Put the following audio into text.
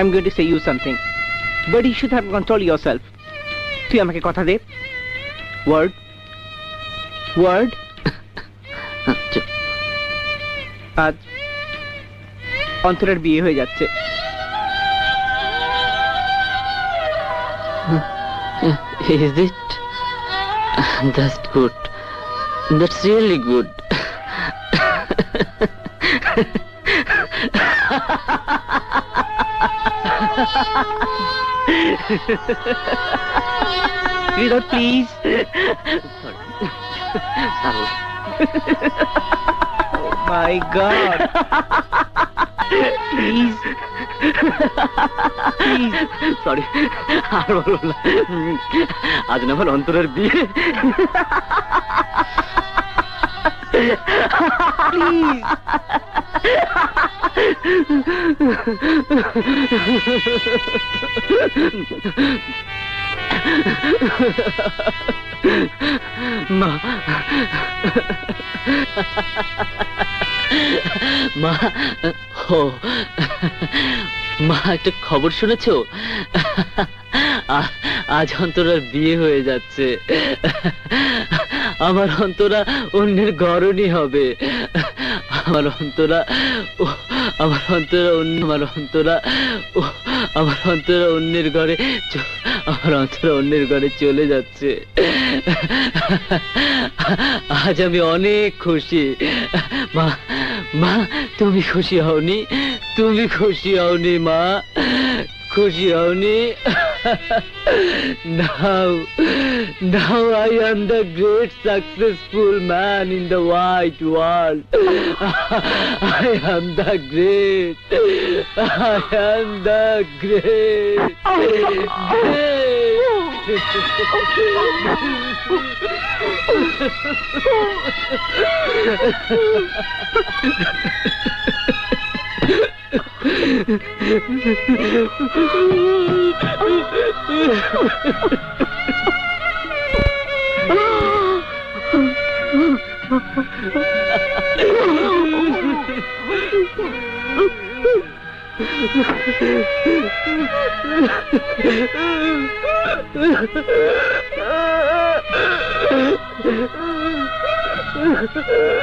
I'm going to say you something but you should have control yourself তুই আমাকে কথা দে word চুপ। আজ অন্তরের বিয়ে হয়ে যাচ্ছে Is it? That's good. That's really good. Hriday please Sorry. My god please please sorry আর বলব না। আজ না আমার অন্তরের বিয়ে। প্লিজ মা। মা ও মা, একটা খবর শুনেছো? আজ অন্তরার বিয়ে হয়ে যাচ্ছে। আমার অন্তরা অন্যের গরণই হবে। আমার অন্তরা, ও, আমার অন্তরা অন্য, আমার অন্তরা, ও, আমার অন্তরা অন্যের ঘরে আমার অন্তরা অন্যের ঘরে চলে যাচ্ছে। আজ আমি অনেক খুশি। মা মা, তুমি খুশি হওনি, তুমি খুশি হওনি মা, খুশি হওনি। now, now I am the great successful man in the white world. I am the great. I am the great. great. Ah!